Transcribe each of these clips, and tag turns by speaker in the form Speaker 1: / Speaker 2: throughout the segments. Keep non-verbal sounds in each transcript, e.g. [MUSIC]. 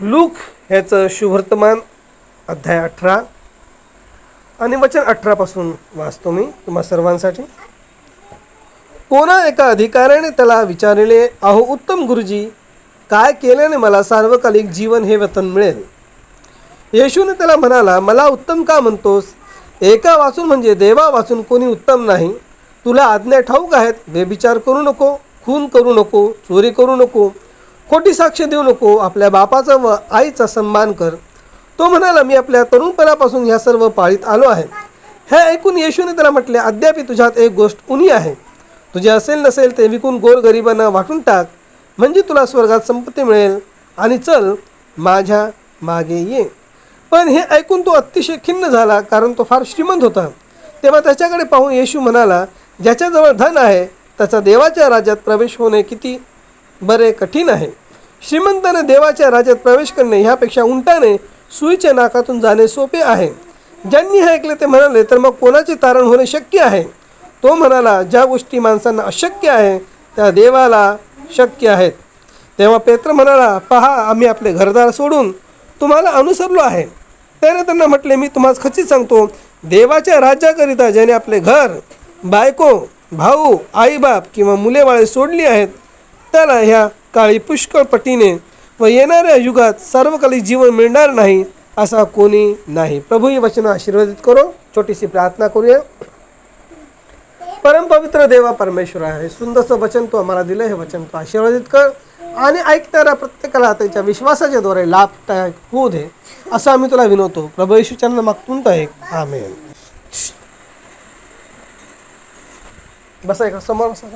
Speaker 1: Look ह्याचं शुभवर्तमान अध्याय अठरा. आणि वचन अठरापासून वाचतो मी तुम्हा सर्वांसाठी. कोणा एका अधिकाऱ्याने त्याला विचारले अहो उत्तम गुरुजी काय केल्याने मला सार्वकालिक जीवन हे वतन मिळेल? येशूने त्याला म्हणाला मला उत्तम का म्हणतोस? एका वाचून म्हणजे देवा वाचून कोणी उत्तम नाही. तुला आज्ञा ठाऊक आहेत बेविचार करू नको खून करू नको चोरी करू नको खोटी साक्ष देऊ नको आपल्या बापाचा व आईचा सन्मान कर. तो म्हणाला मी आपल्या तरुणपणापासून ह्या सर्व पाळीत आलो आहे. हे ऐकून येशूने त्याला म्हटले अद्यापि तुझ्यात एक गोष्ट उनी आहे. तुझे असेल नसेल ते विकून गोरगरिबांना वाटून टाक. म्हणजे तुला स्वर्गात संपत्ती मिळेल. आणि चल माझ्या मागे ये. पण हे ऐकून तो अतिशय खिन्न झाला कारण तो फार श्रीमंत होता. तेव्हा त्याच्याकडे पाहून येशू म्हणाला ज्याच्याजवळ धन आहे त्याचा देवाच्या राज्यात प्रवेश होणे किती बरे कठीण आहे. श्रीमंताने देवाच्या राज्यात प्रवेश करणे ह्यापेक्षा उंटाने सुईच्या नाकातून जाणे सोपे आहे. ज्यांनी हे ऐकले ते म्हणाले तर मग कोणाचे तारण होणे शक्य आहे? तो म्हणाला ज्या गोष्टी माणसांना अशक्य आहे त्या देवाला शक्य आहेत. तेव्हा पेत्र म्हणाला पहा आम्ही आपले घरदार सोडून तुम्हाला अनुसरलो आहे. त्याने त्यांना म्हटले मी तुम्हाला खचित सांगतो देवाच्या राज्याकरिता ज्याने आपले घर बायको भाऊ आईबाप किंवा मुलेवाळे सोडली आहेत त्याला ह्या काळी पुष्कळ पटीने व येणाऱ्या युगात सर्वकाली जीवन मिळणार नाही असा कोणी नाही. प्रभू ही वचन आशीर्वादित करो. छोटीशी प्रार्थना करूया. परमपवित्र देवा परमेश्वर आहे सुंदरचं वचन तू आम्हाला दिलं हे वचन तू आशीर्वादित कर आणि ऐकणाऱ्या प्रत्येकाला त्याच्या विश्वासाच्या द्वारे लाभदायक होऊ दे असं आम्ही तुला विनवतो प्रभू येशूच्या मागतून तर एक. आमेन. बसा एका समोर बसा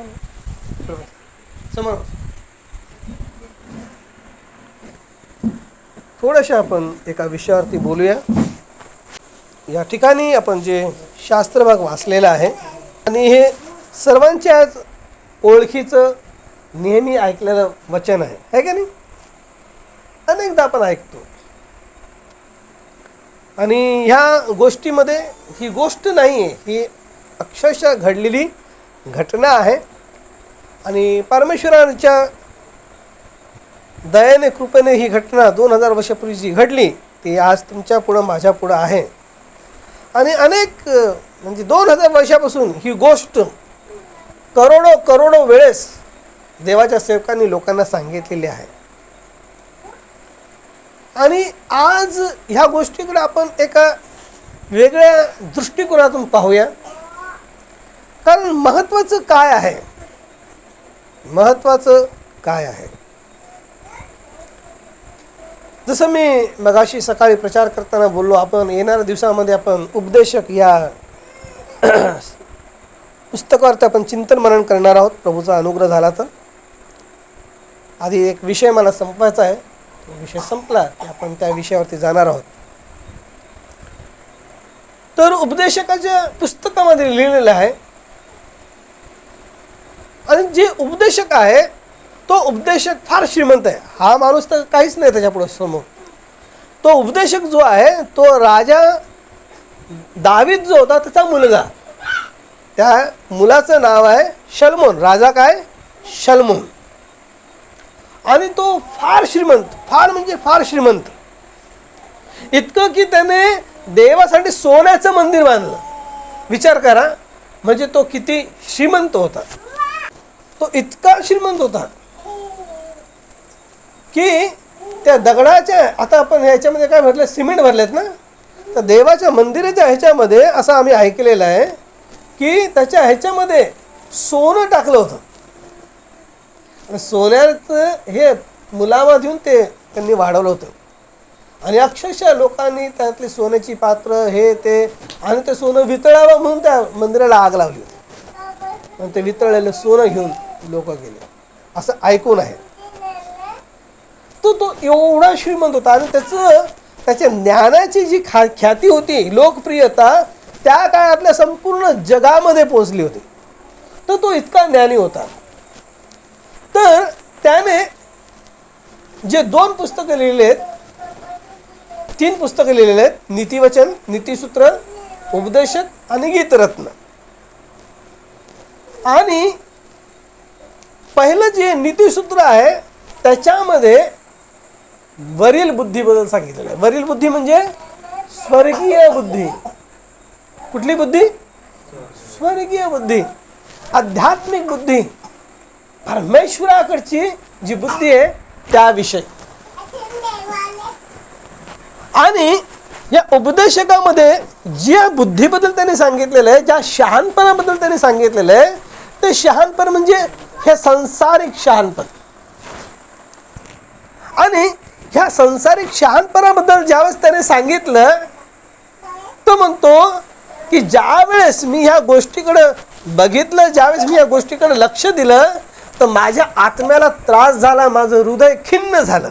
Speaker 1: समोर. समोर थोडंसं आपण एका विषयावरती बोलूया. या ठिकाणी आपण जे शास्त्रभाग वाचलेला आहे आणि हे सर्वांच्याच ओळखीचं नेहमी ऐकलेलं वचन आहे. है का नाही? अनेकदा आपण ऐकतो. आणि ह्या गोष्टीमध्ये ही गोष्ट नाही आहे ही अक्षरशः घडलेली घटना आहे. आणि परमेश्वराच्या दयाने कृपेने ही घटना दोन हजार वर्षापूर्वी जी घडली ती आज तुमच्या पुढं माझ्या पुढं आहे. आणि अनेक म्हणजे दोन हजार वर्षापासून ही गोष्ट करोडो करोडो वेळेस देवाच्या सेवकांनी लोकांना सांगितलेली आहे. आणि आज ह्या गोष्टीकडे आपण एका वेगळ्या दृष्टिकोनातून पाहूया. कारण महत्त्वाचं काय आहे? महत्त्वाचं काय आहे? जसं मी मगाशी सकाळी प्रचार करताना बोललो आपण येणाऱ्या दिवसामध्ये आपण उपदेशक या पुस्तकावरती आपण चिंतन मनन करणार आहोत. प्रभूचा अनुग्रह झाला तर. आधी एक विषय मला संपवायचा आहे. तो विषय संपला की आपण त्या विषयावरती जाणार आहोत. तर उपदेशकाच्या पुस्तकामध्ये लिहिलेलं आहे आणि जे उपदेशक आहे तो उपदेशक फार श्रीमंत आहे. हा माणूस तर काहीच नाही त्याच्यापुढं समोर. तो उपदेशक जो आहे तो राजा दावीद जो होता त्याचा मुलगा. त्या मुलाचं नाव आहे शलमोन. राजा काय? शलमोन. आणि तो फार श्रीमंत फार म्हणजे फार श्रीमंत. इतकं की त्याने देवासाठी सोन्याचं मंदिर बांधलं. विचार करा म्हणजे तो किती श्रीमंत होता. तो इतका श्रीमंत होता की त्या दगडाच्या आता आपण ह्याच्यामध्ये काय भरलं सिमेंट भरलेत ना? तर देवाच्या मंदिराच्या ह्याच्यामध्ये असं आम्ही ऐकलेलं आहे की त्याच्या ह्याच्यामध्ये सोनं टाकलं होतं. आणि सोन्याचं हे मुलामा देऊन ते त्यांनी वाढवलं होतं. आणि अक्षरशः लोकांनी त्यातली सोन्याची पात्र हे ते आणि ते सोनं वितळावं म्हणून त्या मंदिराला आग लावली होती. आणि ते वितळलेलं सोनं घेऊन लोक गेले. असं ऐकून आहे. तो तो एवढा श्रीमंत होता आणि त्याचं त्याच्या ज्ञानाची जी खा ख्याती होती लोकप्रियता त्या काळातल्या संपूर्ण जगामध्ये पोचली होती. तर तो इतका ज्ञानी होता. तर त्याने जे दोन पुस्तकं लिहिली आहेत तीन पुस्तकं लिहिलेली आहेत नीतिवचन नीतिसूत्र उपदेशक आणि गीतरत्न. आणि पहिलं जे नीतिसूत्र आहे त्याच्यामध्ये वरील बुद्धीबद्दल सांगितलेलं आहे. वरील बुद्धी म्हणजे स्वर्गीय बुद्धी. कुठली बुद्धी? स्वर्गीय बुद्धी. आध्यात्मिक बुद्धी. परमेश्वराकडची जी बुद्धी आहे त्याविषयी. आणि या उपदेशकामध्ये ज्या बुद्धीबद्दल त्यांनी सांगितलेलं आहे ज्या शहाणपणाबद्दल त्यांनी सांगितलेलं आहे ते शहाणपण म्हणजे हे संसारिक शहाणपण. आणि ह्या संसारिक शहाणपणाबद्दल ज्यावेळेस त्याने सांगितलं तो म्हणतो की ज्यावेळेस मी ह्या गोष्टीकडं बघितलं ज्यावेळेस मी या गोष्टीकडे लक्ष दिलं तर माझ्या आत्म्याला त्रास झाला माझं हृदय खिन्न झालं.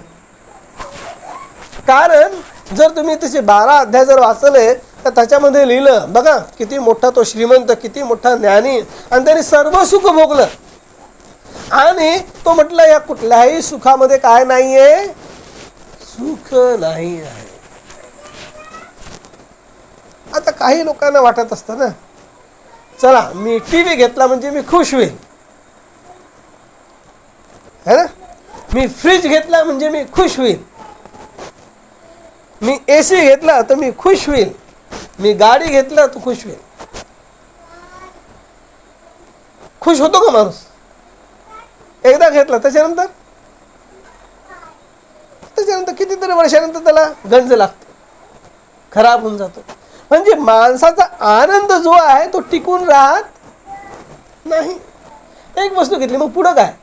Speaker 1: कारण जर तुम्ही त्याचे बारा अध्याय जर वाचले तर त्याच्यामध्ये लिहिलं बघा किती मोठा तो श्रीमंत किती मोठा ज्ञानी आणि त्याने सर्व सुख भोगलं. आणि तो म्हटलं या कुठल्याही सुखामध्ये काय नाहीये? सुख नाही आहे. आता काही लोकांना वाटत असतं ना चला मी टी व्ही घेतला म्हणजे मी खुश होईल. है ना? मी फ्रीज घेतला म्हणजे मी खुश होईल. मी ए सी घेतला तर मी खुश होईल. मी गाडी घेतला तर खुश होईल. खुश होतो का माणूस? एकदा घेतला त्याच्यानंतर? त्याच्यानंतर कितीतरी वर्षानंतर त्याला गंज लागतो. खराब होऊन जातो. म्हणजे माणसाचा आनंद जो आहे तो टिकून राहत नाही. एक वस्तू घेतली मग पुढं काय?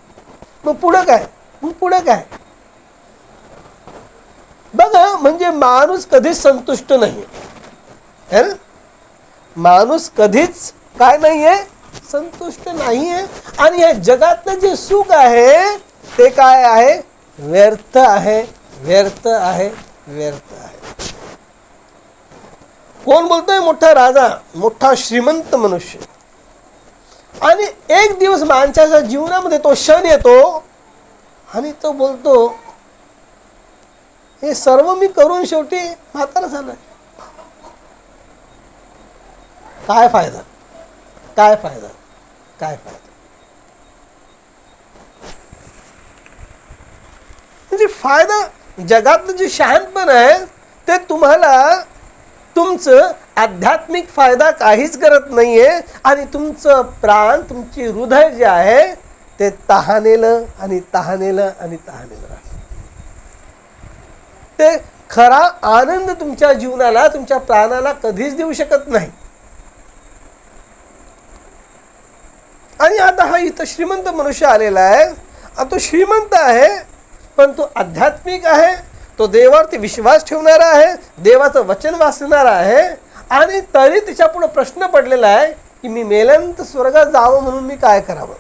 Speaker 1: मग पुढं काय? मग पुढं काय? बघा म्हणजे माणूस कधीच संतुष्ट नाही है ना? माणूस कधीच काय नाहीये? संतुष्ट नाहीये. आणि या जगातलं जे सुख आहे ते काय आहे? व्यर्थ आहे. व्यर्थ आहे. व्यर्थ आहे. कोण बोलतोय? मोठा राजा मोठा श्रीमंत मनुष्य. आणि एक दिवस माणसाच्या जीवनामध्ये तो क्षण येतो आणि तो बोलतो हे सर्व मी करून शेवटी म्हातारा झालं काय फायदा? काय फायदा? काय फायदा? म्हणजे फायदा जगातलं जे शहाणपण आहे ते तुम्हाला तुमचं आध्यात्मिक फायदा काहीच करत नाहीये आणि तुमचं प्राण तुमची हृदय जे आहे ते तहानेलं आणि तहानेलं आणि तहानेलं ते खरा आनंद तुमच्या जीवनाला तुमच्या प्राणाला कधीच देऊ शकत नाही. आणि आता हा इथं श्रीमंत मनुष्य आलेला आहे. आणि तो श्रीमंत आहे पण तो आध्यात्मिक आहे. तो देवावरती विश्वास ठेवणारा आहे देवाचं वचन वाचणारा आहे. आणि तरी तिच्यापुढं प्रश्न पडलेला आहे की मी मेल्यानंतर स्वर्गात जावं म्हणून मी काय करावं?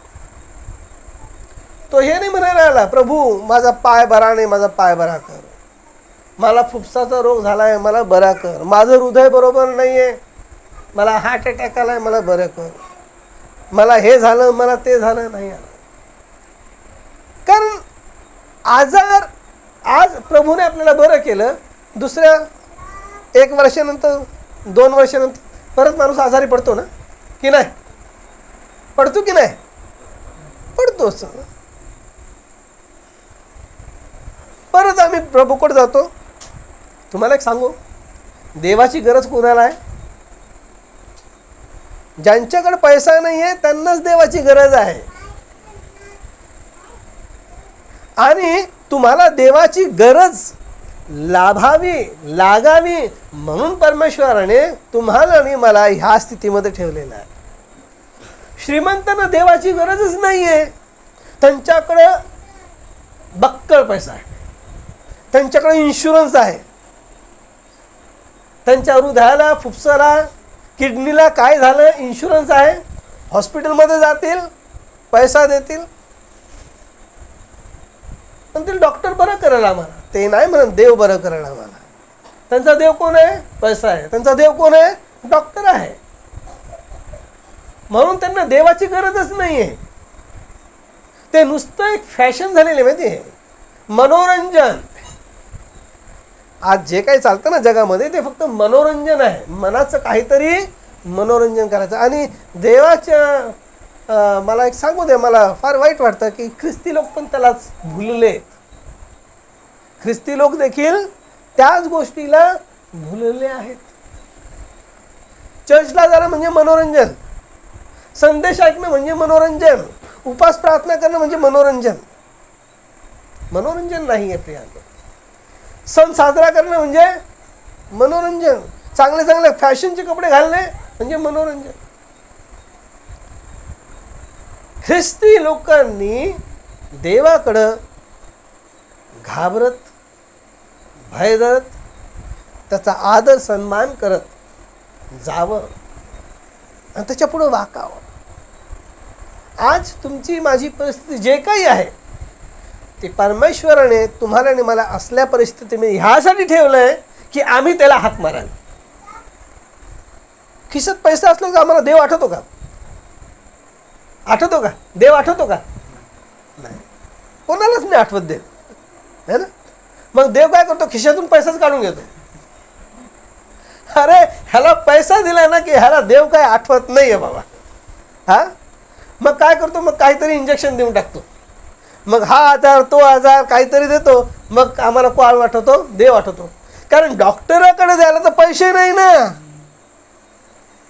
Speaker 1: तो हे नाही म्हणायला आला प्रभू माझा पाय बरा नाही माझा पाय बरा कर. मला फुफ्साचा रोग झाला आहे मला बरा कर. माझं हृदय बरोबर नाही आहे मला हार्ट अटॅक आला आहे मला बरं कर. मला हे झालं मला ते झालं नाही आलं. कारण आजार आज प्रभूने आपल्याला बरं केलं दुसऱ्या एक वर्षानंतर दोन वर्षानंतर परत माणूस आजारी पडतो ना? की नाही? पडतो की नाही? पडतोच. परत आम्ही प्रभूकडे जातो. तुम्हाला एक सांगू? देवाची गरज कोणाला आहे? ज्यांच्याकडे पैसा नाही आहे त्यांनाच देवाची गरज आहे. आणि तुम्हाला देवाची गरज लाभावी लागावी म्हणून परमेश्वराने तुम्हाला आणि मला ह्या स्थितीमध्ये ठेवलेलं आहे. श्रीमंतांना देवाची गरजच नाही आहे त्यांच्याकडं बक्कळ पैसा आहे. त्यांच्याकडे इन्शुरन्स आहे. त्यांच्या हृदयाला फुफ्साला किडनीला काय झालं? इन्शुरन्स आहे. हॉस्पिटलमध्ये जातील पैसा देतील. पण ते डॉक्टर बरं करेल आम्हाला. ते नाही म्हणत देव बरं करेल आम्हाला. त्यांचा देव कोण आहे? पैसा आहे. त्यांचा देव कोण आहे? डॉक्टर आहे. म्हणून त्यांना देवाची गरजच नाही आहे ते नुसतं एक फॅशन झालेली आहे माहिती आहे मनोरंजन. आज जे काही चालतं ना जगामध्ये ते फक्त मनोरंजन आहे. मनाचं काहीतरी मनोरंजन करायचं. आणि देवाच्या मला एक सांगू दे मला फार वाईट वाटतं की ख्रिस्ती लोक पण त्यालाच भुलले ख्रिस्ती लोक देखील त्याच गोष्टीला भुलले आहेत. चर्चला जाणं म्हणजे मनोरंजन. संदेश ऐकणं म्हणजे मनोरंजन. उपास प्रार्थना करणं म्हणजे मनोरंजन. मनोरंजन नाही आहे प्रियांका. सण साजरा करणं म्हणजे मनोरंजन. चांगले चांगले फॅशनचे कपडे घालणे म्हणजे मनोरंजन. ख्रिस्ती लोकांनी देवाकडं घाबरत भय धरत त्याचा आदर सन्मान करत जावं आणि त्याच्या पुढं वाकावं. आज तुमची माझी परिस्थिती जे काही आहे ते परमेश्वराने तुम्हाला आणि मला असल्या परिस्थितीने ह्यासाठी ठेवलं आहे की आम्ही त्याला हात माराल खिशात पैसा असला तर आम्हाला देव आठवतो का? आठवतो का? देव आठवतो का? नाही. कोणालाच नाही आठवत देव. है ना? मग देव काय करतो? खिशातून पैसाच काढून घेतो. अरे ह्याला पैसा दिला ना की ह्याला देव काय आठवत नाही आहे बाबा. हा? मग काय करतो? मग काहीतरी इंजेक्शन देऊन टाकतो. मग हा आजार तो आजार काहीतरी देतो. मग आम्हाला कोण वाटवतो देव वाटवतो कारण डॉक्टराकडे द्यायला तर पैसे नाही ना.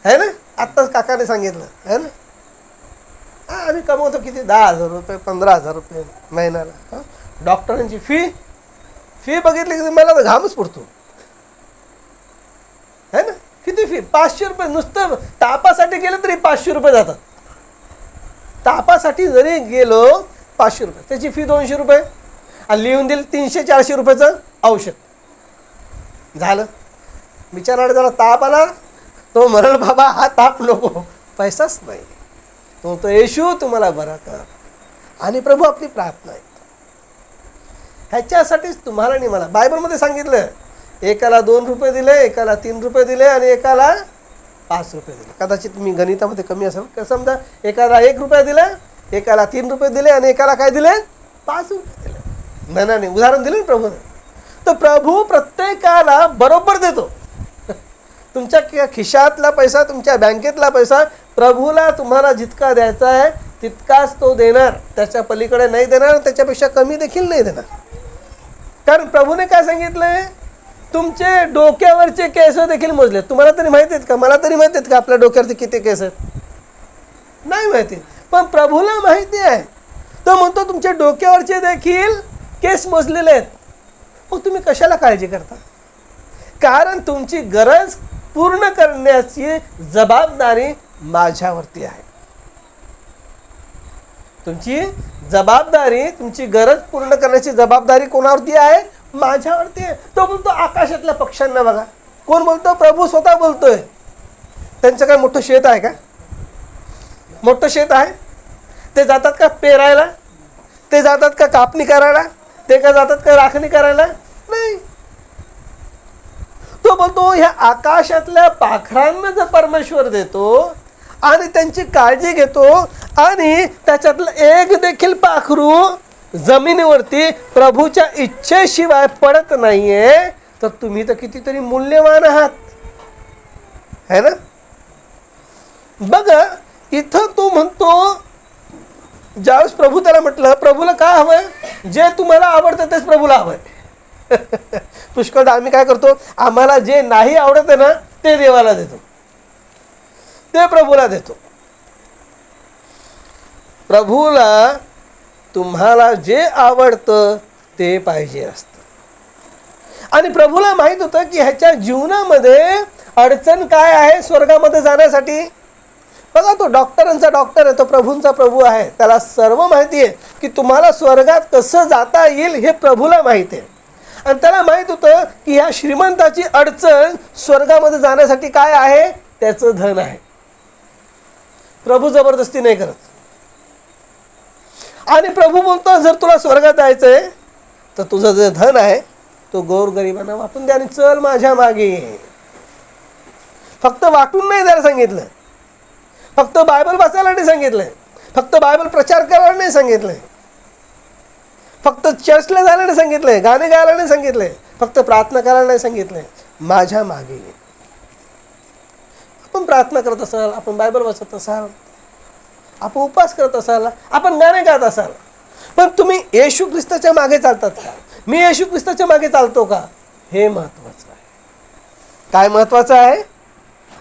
Speaker 1: है ना? आत्ताच काकाने सांगितलं है ना? हा आम्ही कमवतो किती? दहा हजार रुपये पंधरा हजार रुपये महिन्याला. डॉक्टरांची फी फी बघितली की मला तर घामच पडतो है ना? किती फी पाचशे रुपये. नुसतं तापासाठी गेलं तरी पाचशे रुपये जातात. तापासाठी जरी गेलो पाचशे रुपये. त्याची फी दोनशे रुपये. आणि लिहून देईल तीनशे चारशे रुपयाचं औषध. झालं. बिचाराकडे जरा ताप आला. तो म्हणाल बाबा हा ताप नको. पैसाच नाही. तो तो येशू तुम्हाला बरा कर. आणि प्रभू आपली प्रार्थना आहे ह्याच्यासाठीच तुम्हाला आणि मला. बायबलमध्ये सांगितलं एकाला दोन रुपये दिले एकाला तीन रुपये दिले आणि एकाला पाच रुपये दिले. कदाचित तुम्ही गणितामध्ये कमी असेल. का समजा एकाला एक रुपया दिला एकाला तीन रुपये दिले आणि एकाला काय दिले? पाच रुपये दिले. नाही नाही उदाहरण दिले ना प्रभूने. तर प्रभू प्रत्येकाला बरोबर देतो. तुमच्या खिशातला पैसा तुमच्या बँकेतला पैसा प्रभूला तुम्हाला जितका द्यायचा आहे तितकाच तो देणार. त्याच्या पलीकडे नाही देणार त्याच्यापेक्षा कमी देखील नाही देणार. कारण प्रभूने काय सांगितलंय? तुमचे डोक्यावरचे केस देखील मोजले. तुम्हाला तरी माहिती आहेत का? मला तरी माहिती आहेत का आपल्या डोक्यावरती किती केस आहेत? नाही माहिती. पण प्रभूला माहिती आहे. तो म्हणतो तुमच्या डोक्यावरचे देखील केस मोजलेले आहेत. मग तुम्ही कशाला काळजी करता? कारण तुमची गरज पूर्ण करण्याची जबाबदारी माझ्यावरती आहे. तुमची जबाबदारी तुमची गरज पूर्ण करण्याची जबाबदारी कोणावरती आहे? माझ्यावरती आहे. तो बोलतो आकाशातल्या पक्ष्यांना बघा. कोण बोलतो? प्रभू स्वतः बोलतोय. त्यांचं काय मोठं शेत आहे का? मोठं शेत आहे. ते जातात का पेरायला? ते जातात का कापणी करायला? ते का जातात का राखणी करायला? नाही. तो बोलतो ह्या आकाशातल्या पाखरांना जर परमेश्वर देतो आणि त्यांची काळजी घेतो आणि त्याच्यातलं एक देखील पाखरू जमिनीवरती प्रभूच्या इच्छेशिवाय पडत नाहीये तर तुम्ही तर कितीतरी मूल्यवान आहात. है ना? बघा इथं तो म्हणतो ज्यावेळेस प्रभू त्याला म्हटलं प्रभूला काय हवंय? जे तुम्हाला आवडतं तेच प्रभूला हवंय. [LAUGHS] पुष्कळदा आम्ही काय करतो आम्हाला जे नाही आवडत आहे ना ते देवाला देतो. ते प्रभूला देतो. प्रभूला तुम्हाला जे आवडतं ते पाहिजे असतं. आणि प्रभूला माहीत होतं की ह्याच्या जीवनामध्ये अडचण काय आहे स्वर्गामध्ये जाण्यासाठी? बघा तो डॉक्टरांचा डॉक्टर आहे तो प्रभूंचा प्रभू आहे. त्याला सर्व माहिती आहे की तुम्हाला स्वर्गात कसं जाता येईल हे प्रभूला माहिती आहे. आणि त्याला माहीत होतं की ह्या श्रीमंताची अडचण स्वर्गामध्ये जाण्यासाठी काय आहे? त्याचं धन आहे. प्रभू जबरदस्ती नाही करत. आणि प्रभू बोलतो जर तुला स्वर्गात जायचं आहे तर तुझं जे धन आहे तो गोरगरिबांना वाटून द्या आणि चल माझ्या मागे. फक्त वाटून नाही द्यायला सांगितलं. फक्त बायबल वाचायला नाही सांगितलंय फक्त बायबल प्रचार करायला नाही सांगितलंय फक्त चर्चला जायला नाही सांगितलंय गाणे गायला नाही सांगितलंय फक्त प्रार्थना करायला नाही सांगितलंय माझ्या मागे आपण प्रार्थना करत असाल आपण बायबल वाचत असाल आपण उपवास करत असाल आपण गाणे गात असाल पण तुम्ही येशू ख्रिस्ताच्या मागे चालतात का? मी येशू ख्रिस्ताच्या मागे चालतो का? हे महत्वाचं आहे. काय महत्वाचं आहे?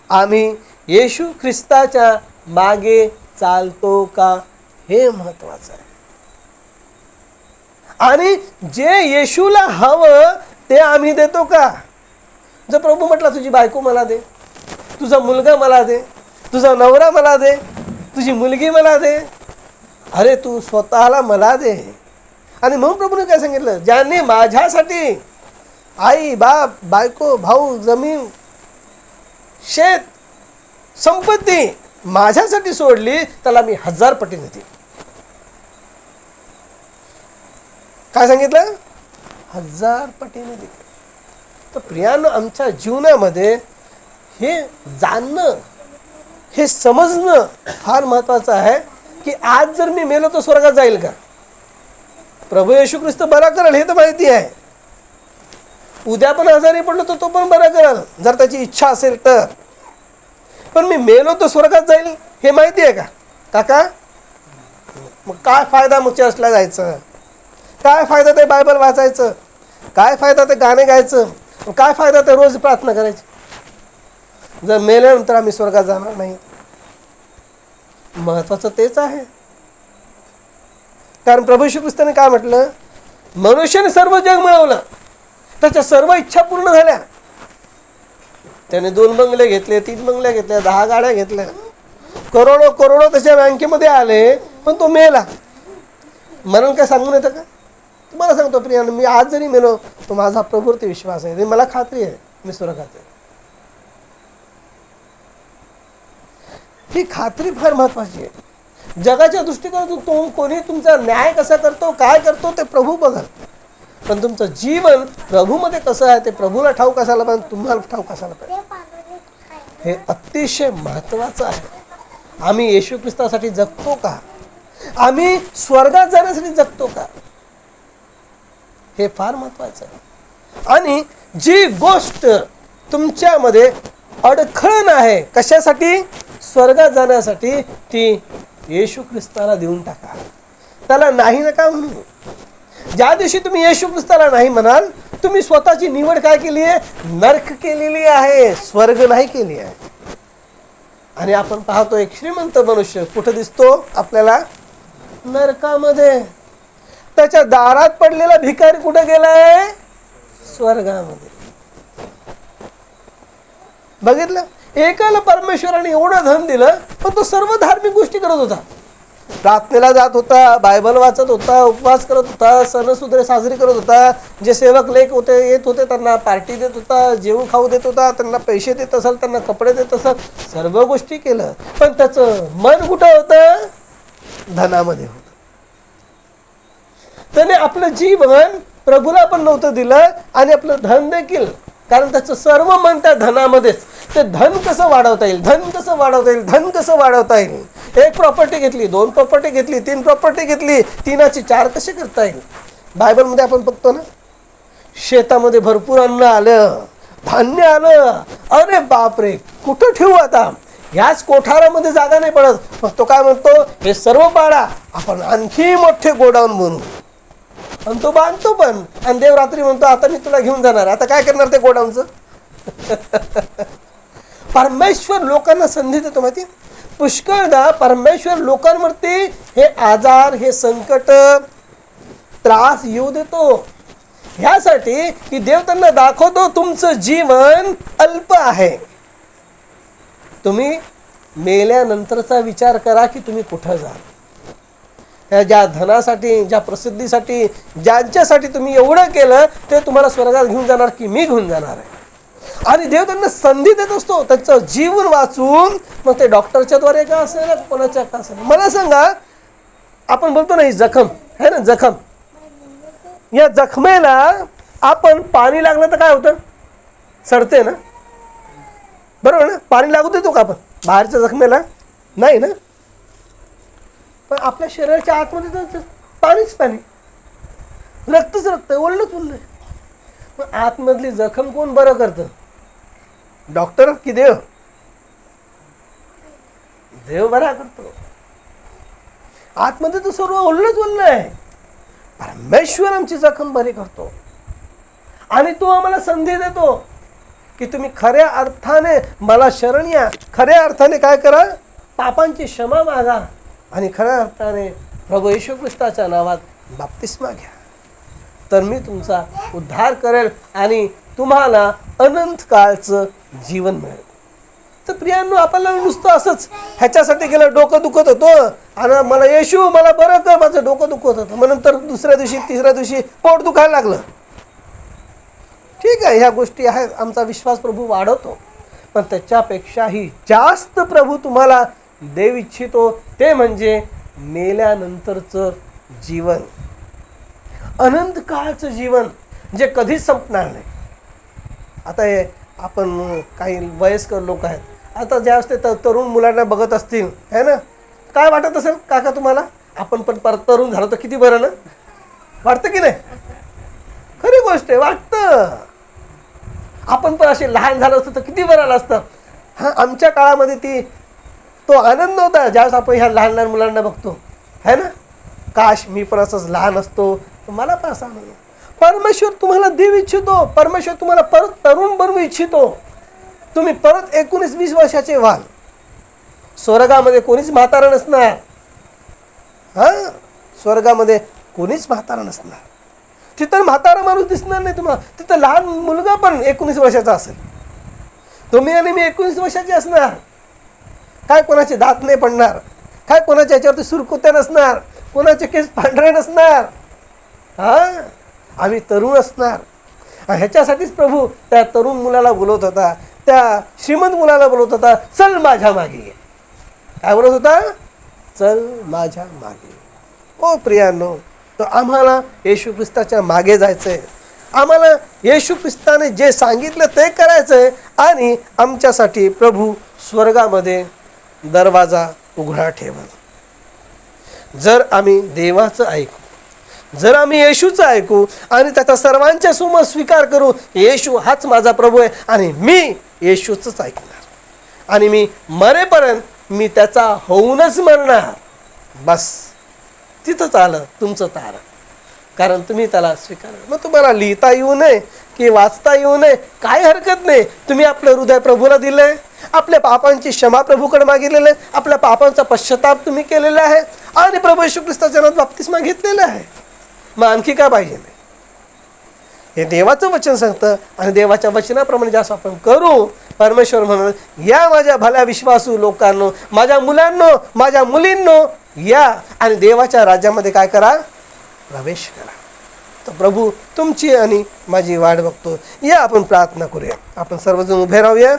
Speaker 1: आम्ही येशू ख्रिस्ताच्या मागे चालतो का? हे महत्वाचं आहे. आणि जे येशूला हवं ते आम्ही देतो का? जर प्रभू म्हटला तुझी बायको मला दे तुझा मुलगा मला दे तुझा नवरा मला दे तुझी मुलगी मला दे अरे तू स्वतःला मला दे. आणि म्हणून प्रभूने काय सांगितलं? ज्यांनी माझ्यासाठी आई बाप बायको भाऊ जमीन शेत संपत्ती माझ्यासाठी सोडली त्याला मी हजार पटीने देईन. काय सांगितलं? हजार पटीने देईन. तर प्रियानं आमच्या जीवनामध्ये हे जाणणं हे समजणं फार महत्त्वाचं आहे की आज जर मी मेलो तर स्वर्गात जाईल का? प्रभू येशू ख्रिस्त बरा करेल हे तर माहिती आहे. उद्या पण आजारी पडलो तर तो पण बरा करेल. जर त्याची इच्छा असेल तर. पण मी मेलो तर स्वर्गात जाईल हे माहिती आहे का? काका मग काय फायदा मग चर्चला जायचं? काय फायदा ते बायबल वाचायचं? काय फायदा ते गाणे गायचं? काय फायदा ते रोज प्रार्थना करायची? जर मेल्यानंतर आम्ही स्वर्गात जाणार नाही. महत्त्वाचं तेच आहे. कारण प्रभू श्रीकृष्णाने काय म्हटलं? मनुष्याने सर्व जग मिळवलं. त्याच्या सर्व इच्छा पूर्ण झाल्या. त्याने दोन बंगले घेतले तीन बंगल्या घेतल्या दहा गाड्या घेतल्या. करोडो करोडो त्याच्या बँकेमध्ये आले पण तो मेला. मरण काय सांगून येतं का? तुम्हाला सांगतो प्रियानं मी आज जरी मेलो तो माझा प्रभूवरती विश्वास आहे. मला खात्री आहे मी स्वर्गात आहे. ही खात्री फार महत्वाची आहे. जगाच्या दृष्टिकोनातून तो कोणी तुमचा न्याय कसा करतो काय करतो ते प्रभू बघा. पण तुमचं जीवन प्रभूमध्ये कसं आहे ते प्रभूला ठाऊक असायला पाहिजे तुम्हाला ठाऊक असायला पाहिजे. हे अतिशय महत्वाचं आहे. आम्ही येशू ख्रिस्तासाठी जगतो का? आम्ही स्वर्गात जाण्यासाठी जगतो का? हे फार महत्वाचं आहे. आणि जी गोष्ट तुमच्यामध्ये अडखळण आहे कशासाठी? स्वर्गात जाण्यासाठी ती येशू ख्रिस्ताला देऊन टाका. त्याला नाही नका म्हणू. ज्या दिवशी तुम्ही येशू ख्रिस्ताला नाही म्हणाल तुम्ही स्वतःची निवड काय केली आहे? नरक केलेली आहे स्वर्ग नाही केली आहे. आणि आपण पाहतो एक श्रीमंत मनुष्य कुठं दिसतो? आपल्याला नरकामध्ये. त्याच्या दारात पडलेला भिकारी कुठे गेलाय? स्वर्गामध्ये. बघितलं? एकाला परमेश्वराने एवढं धन दिलं पण तो सर्व धार्मिक गोष्टी करत होता. प्रार्थनेला जात होता बायबल वाचत होता उपवास करत होता सणसुद्रे साजरी करत होता जे सेवक लेख होते येत होते त्यांना पार्टी देत होता जेवू खाऊ देत होता त्यांना पैसे देत असेल त्यांना कपडे देत असेल सर्व गोष्टी केलं. पण त्याचं मन कुठं होतं? धनामध्ये होतं. त्याने आपलं जीवन प्रभूला पण नव्हतं दिलं आणि आपलं धन देखील कारण त्याचं सर्व मन त्या धनामध्येच. ते धन कसं वाढवता येईल? धन कसं वाढवता येईल? धन कसं वाढवता येईल? एक प्रॉपर्टी घेतली दोन प्रॉपर्टी घेतली तीन प्रॉपर्टी घेतली तीनाची चार कसे करता येईल? बायबलमध्ये आपण बघतो ना शेतामध्ये भरपूर अन्न आलं धान्य आलं अरे बापरे कुठं ठेवू आता? ह्याच कोठारामध्ये जागा नाही पडत. मग तो काय म्हणतो हे सर्व पाडा आपण आणखी मोठे गोडाऊन बनवू. आणि तो बांधतो पण. आणि देव रात्री म्हणतो आता मी तुला घेऊन जाणार आता काय करणार ते गोडाऊनचं? [LAUGHS] परमेश्वर लोकांना संधी देतो माहिती? पुष्कळदा परमेश्वर लोकांवरती हे आजार हे संकट त्रास येऊ देतो. ह्यासाठी की देव त्यांना दाखवतो तुमचं जीवन अल्प आहे. तुम्ही मेल्यानंतरचा विचार करा की तुम्ही कुठं जाल? ज्या धनासाठी ज्या प्रसिद्धीसाठी ज्यांच्यासाठी तुम्ही एवढं केलं ते तुम्हाला स्वर्गात घेऊन जाणार की मी घेऊन जाणार आहे. आणि देव त्यांना संधी देत असतो. त्याचं जीवन वाचून मग ते डॉक्टरच्या द्वारे का असेल कोणाच्या का असेल? मला सांगा आपण बोलतो ना ही जखम है ना जखम. या जखमेला आपण पाणी लागलं तर काय होतं? सडते ना. बरोबर ना? पाणी लागू देतो का आपण? बाहेरच्या जखमेला? नाही ना? पण आपल्या शरीराच्या आतमध्ये तर पाणीच पाणी. रक्तच रक्त आहे ओललंच उरलं आहे मग आतमधली जखम कोण बरं करतं? डॉक्टर की देव? देव बरा करतो. आतमध्ये तर सर्व ओललंच ओललं आहे. परमेश्वर आमची जखम बरी करतो. आणि तो आम्हाला संधी देतो की तुम्ही खऱ्या अर्थाने मला शरण या. खऱ्या अर्थाने काय करा? पापांची क्षमा मागा. आणि खऱ्या अर्थाने प्रभू येशू ख्रिस्ताच्या नावात बाप्तिस्मा घ्या. तर मी तुमचा उद्धार करेल आणि तुम्हाला अनंत काळचं जीवन मिळेल. तर प्रियांनो आपल्याला नुसतं असंच ह्याच्यासाठी गेलं डोकं दुखत होतं. आणि मला येशू मला बरं कर माझं डोकं दुखत होतं. मग नंतर दुसऱ्या दिवशी तिसऱ्या दिवशी पोट दुखायला लागलं. ठीक आहे ह्या गोष्टी आहेत. आमचा विश्वास प्रभू वाढवतो. पण त्याच्यापेक्षाही जास्त प्रभू तुम्हाला देव इच्छितो. ते म्हणजे मेल्यानंतरचं जीवन. अनंत काळचं जीवन जे कधीच संपणार नाही. आता हे आपण काही वयस्कर लोक आहेत. आता ज्या असते तर तरुण मुलांना बघत असतील है ना? काय वाटत असेल काका तुम्हाला? आपण पण परत तरुण झालो तर किती बरं ना? वाटतं की नाही? खरी गोष्ट आहे वाटतं. आपण पण असे लहान झालं असतं तर किती बरं आलं असतं. हां आमच्या काळामध्ये ती तो आनंद होता ज्यावेळेस आपण ह्या लहान लहान मुलांना बघतो. है ना? काश मी पण असंच लहान असतो. मला पण असा आनंद परमेश्वर तुम्हाला देव इच्छितो. परमेश्वर तुम्हाला परत तरुण बनवू इच्छितो. तुम्ही परत एकोणीस वीस वर्षाचे व्हाल. स्वर्गामध्ये कोणीच म्हातारा नसणार. हां? स्वर्गामध्ये कोणीच म्हातारा नसणार. तिथं म्हातारा माणूस दिसणार नाही तुम्हाला. तिथं लहान मुलगा पण एकोणीस वर्षाचा असेल. तुम्ही आणि मी एकोणीस वर्षाचे असणार. काय कोणाचे दात नाही पडणार? काय कोणाच्या याच्यावरती सुरकुत्या नसणार? कोणाचे केस पांढरे नसणार? हां? आम्ही तरुण असणार. ह्याच्यासाठीच प्रभू त्या तरुण मुलाला बोलवत होता त्या श्रीमंत मुलाला बोलवत होता चल माझ्या मागे. काय बोलत होता? चल माझ्या मागे. ओ प्रियानो तर आम्हाला येशू ख्रिस्ताच्या मागे जायचं आहे आम्हाला येशू ख्रिस्ताने जे सांगितलं ते करायचं आहे आणि आमच्यासाठी प्रभू स्वर्गामध्ये दरवाजा उघडा ठेवा. जर आम्ही देवाचं ऐकू जर आम्ही येशूचं ऐकू आणि त्याचा सर्वांच्या समोर स्वीकार करू येशू हाच माझा प्रभू आहे आणि मी येशूचंच ऐकणार. आणि मी मरेपर्यंत मी त्याचा होऊनच मरणार. बस. तिथंच आलं तुमचं तारण कारण तुम्ही त्याला स्वीकार मग तुम्हाला लिहिता येऊ नये की वाचता येऊ नये काय हरकत नाही. तुम्ही आपलं हृदय प्रभूला दिलंय. आपल्या पापांची क्षमा प्रभूकडे मागितलेलं आहे. आपल्या पापांचा पश्चाताप तुम्ही केलेला आहे. आणि प्रभू यशू ख्रिस्ताच्या नात बाबतीस मागितलेलं आहे. मग आणखी काय पाहिजे? नाही हे देवाचं वचन सांगतं आणि देवाच्या वचनाप्रमाणे जास्त आपण करू परमेश्वर म्हणून या माझ्या भल्या विश्वासू लोकांनो माझ्या मुलांनो माझ्या मुलींनो या आणि देवाच्या राज्यामध्ये काय करा? प्रवेश करा. तर प्रभू तुमची आणि माझी वाट बघतो. या आपण प्रार्थना करूया. आपण सर्वजण उभे राहूया.